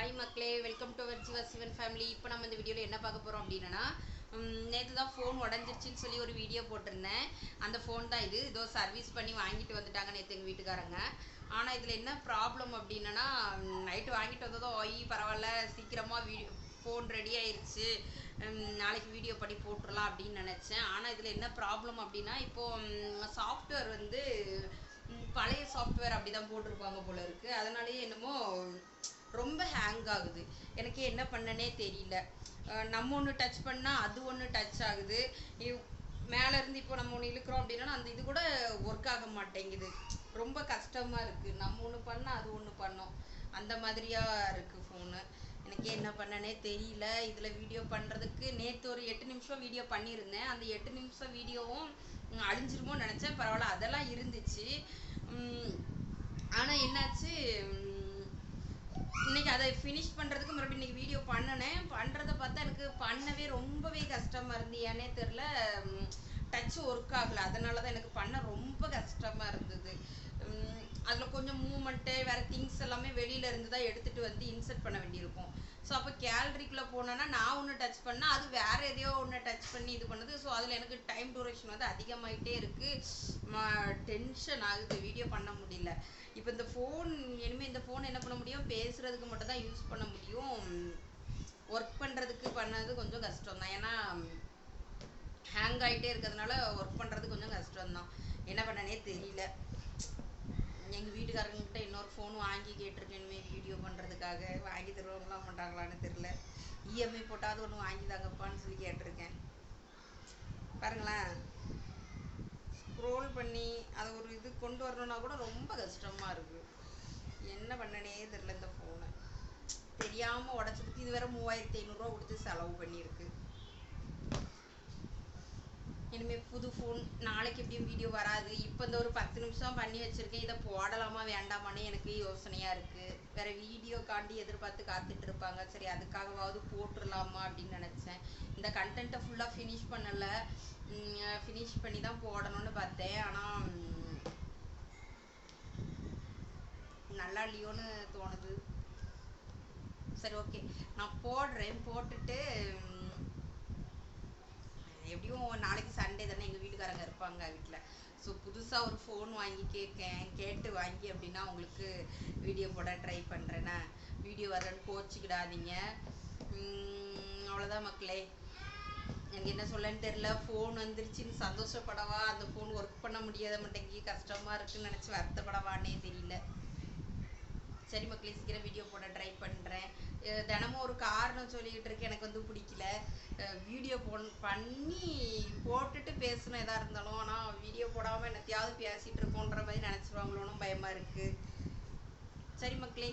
Hi மக்களே. Welcome to our Sivan family இப்போ நம்ம இந்த வீடியோவில் என்ன பார்க்க போகிறோம் அப்படின்னா நேற்று தான் ஃபோன் உடஞ்சிருச்சின்னு சொல்லி ஒரு வீடியோ போட்டிருந்தேன். அந்த ஃபோன் தான் இது. இதோ சர்வீஸ் பண்ணி வாங்கிட்டு வந்துட்டாங்க நேற்று எங்கள் வீட்டுக்காரங்க. ஆனால் இதில் என்ன ப்ராப்ளம் அப்படின்னா நைட்டு வாங்கிட்டு வந்ததும் ஒய் பரவாயில்ல. சீக்கிரமாக வீ ஃபோன் ரெடி ஆயிடுச்சு நாளைக்கு வீடியோ பண்ணி போட்டுடலாம் அப்படின்னு நினச்சேன். ஆனால் இதில் என்ன ப்ராப்ளம் அப்படின்னா இப்போது சாஃப்ட்வேர் வந்து பழைய சாஃப்ட்வேர் அப்படி தான் போட்டிருப்பாங்க போல இருக்குது அதனாலேயே என்னமோ ரொம்ப ஆகுது. எனக்கு என்ன பண்ணனே தெரியல. நம்ம ஒன்று டச் பண்ணால் அது ஒன்று டச் ஆகுது. மேலேருந்து இருந்து இப்போ நம்ம ஒன்று இழுக்கிறோம் அப்படின்னா அந்த இது கூட ஒர்க் ஆக மாட்டேங்குது. ரொம்ப கஷ்டமாக இருக்குது நம்ம ஒன்று பண்ணால் அது ஒன்று பண்ணோம். அந்த மாதிரியாக இருக்குது ஃபோனு எனக்கு என்ன பண்ணனே தெரியல. இதில் வீடியோ பண்ணுறதுக்கு நேற்று ஒரு எட்டு நிமிஷம் வீடியோ பண்ணியிருந்தேன். அந்த எட்டு நிமிஷம் வீடியோவும் அழிஞ்சிருமோன்னு நினச்சேன். பரவாயில்ல அதெல்லாம் இருந்துச்சு. ஆனால் என்னாச்சு இன்றைக்கி இன்னைக்கு அதை ஃபினிஷ் பண்ணுறதுக்கு மறுபடியும் இன்னைக்கு வீடியோ பண்ணினேன். பண்ணுறத பார்த்தா எனக்கு பண்ணவே ரொம்பவே கஷ்டமாக இருந்து ஏனே தெரில டச் ஒர்க் ஆகலை. அதனால தான் எனக்கு பண்ண ரொம்ப கஷ்டமாக இருந்தது. அதில் கொஞ்சம் மூமெண்ட்டு வேறு திங்ஸ் எல்லாமே வெளியில இருந்து தான் எடுத்துகிட்டு வந்து இன்சர்ட் பண்ண வேண்டியிருக்கும். ஸோ அப்போ கேலரிக்குள்ளே போனேன்னா நான் ஒன்று டச் பண்ணால் அது வேறு எதையோ ஒன்று டச் பண்ணி இது பண்ணுது. ஸோ அதில் எனக்கு டைம் டூரேஷன் வந்து அதிகமாயிட்டே இருக்குது டென்ஷன் ஆகுது. வீடியோ பண்ண முடியல. இப்போ இந்த ஃபோன் இனிமேல் இந்த ஃபோன் என்ன பண்ண முடியும்? பேசுகிறதுக்கு மட்டும் தான் யூஸ் பண்ண முடியும். ஒர்க் பண்ணுறதுக்கு பண்ணது கொஞ்சம் கஷ்டம் தான் ஏன்னா ஹேங் ஆகிட்டே இருக்கிறதுனால ஒர்க் பண்ணுறது கொஞ்சம் கஷ்டம்தான். என்ன பண்ணனே தெரியல. எங்கள் வீட்டுக்காரங்கிட்ட இன்னொரு ஃபோன் வாங்கி கேட்டிருக்கேன். இனிமேல் வீடியோ பண்ணுறதுக்காக வாங்கி தருவாங்களா மாட்டாங்களான்னு தெரில இஎம்ஐ போட்டாவது ஒன்று வாங்கி தாங்கப்பான்னு சொல்லி கேட்டிருக்கேன். பாருங்களேன். ஸ்க்ரோல் பண்ணி அதை ஒரு கொண்டு வரணும்னா கூட ரொம்ப கஷ்டமாக இருக்குது என்ன பண்ணனே தெரில இந்த ஃபோனை தெரியாமல் உடச்சதுக்கு இது வேற மூவாயிரத்தி ஐநூறுரூவா கொடுத்து செலவு பண்ணியிருக்கு. இனிமேல் புது ஃபோன் நாளைக்கு எப்படியும் வீடியோ வராது. இப்போ இந்த ஒரு பத்து நிமிஷம் பண்ணி வச்சுருக்கேன். இதை போடலாமா வேண்டாமான்னு எனக்கு யோசனையாக இருக்குது வேறு வீடியோ காண்டி எதிர்பார்த்து காத்துட்டு இருப்பாங்க. சரி அதுக்காகவாவது போட்டுடலாமா அப்படின்னு நினச்சேன். இந்த கண்டென்ட்டை ஃபுல்லாக ஃபினிஷ் பண்ணலை. ஃபினிஷ் பண்ணி தான் போடணும்னு பார்த்தேன். ஆனால் நல்லா இல்லையோன்னு தோணுது. சரி ஓகே நான் போடுறேன். போட்டுட்டு எப்படியும் நாளைக்கு சண்டே தானே எங்கள் வீட்டுக்காரங்க இருப்பாங்க வீட்டில் ஸோ புதுசாக ஒரு ஃபோன் வாங்கி கேட்கேன். கேட்டு வாங்கி அப்படின்னா உங்களுக்கு வீடியோ போட ட்ரை பண்ணுறேன்னா வீடியோ வரேன்னு கோச்சிக்கிடாதீங்க. அவ்வளோதான் மக்களே. எனக்கு என்ன சொல்லன்னு தெரில ஃபோன் வந்துருச்சுன்னு சந்தோஷப்படவா? அந்த ஃபோன் ஒர்க் பண்ண முடியாத மாட்டேங்கி கஷ்டமாக இருக்குன்னு நினச்சி வருத்தப்படவான்னே தெரியல. சரி மக்களே சீக்கிரம் வீடியோ போட ட்ரை பண்ணுறேன் தினமும் ஒரு காரணம் சொல்லிக்கிட்டு இருக்கு எனக்கு வந்து பிடிக்கல. வீடியோ போன் பண்ணி போட்டுட்டு பேசணும் எதாக இருந்தாலும் ஆனால் வீடியோ போடாமல் என்னத்தையாவது பேசிகிட்டு இருக்கோன்ற மாதிரி நினச்சிருவாங்களோன்னு பயமாக இருக்குது சரி மக்களே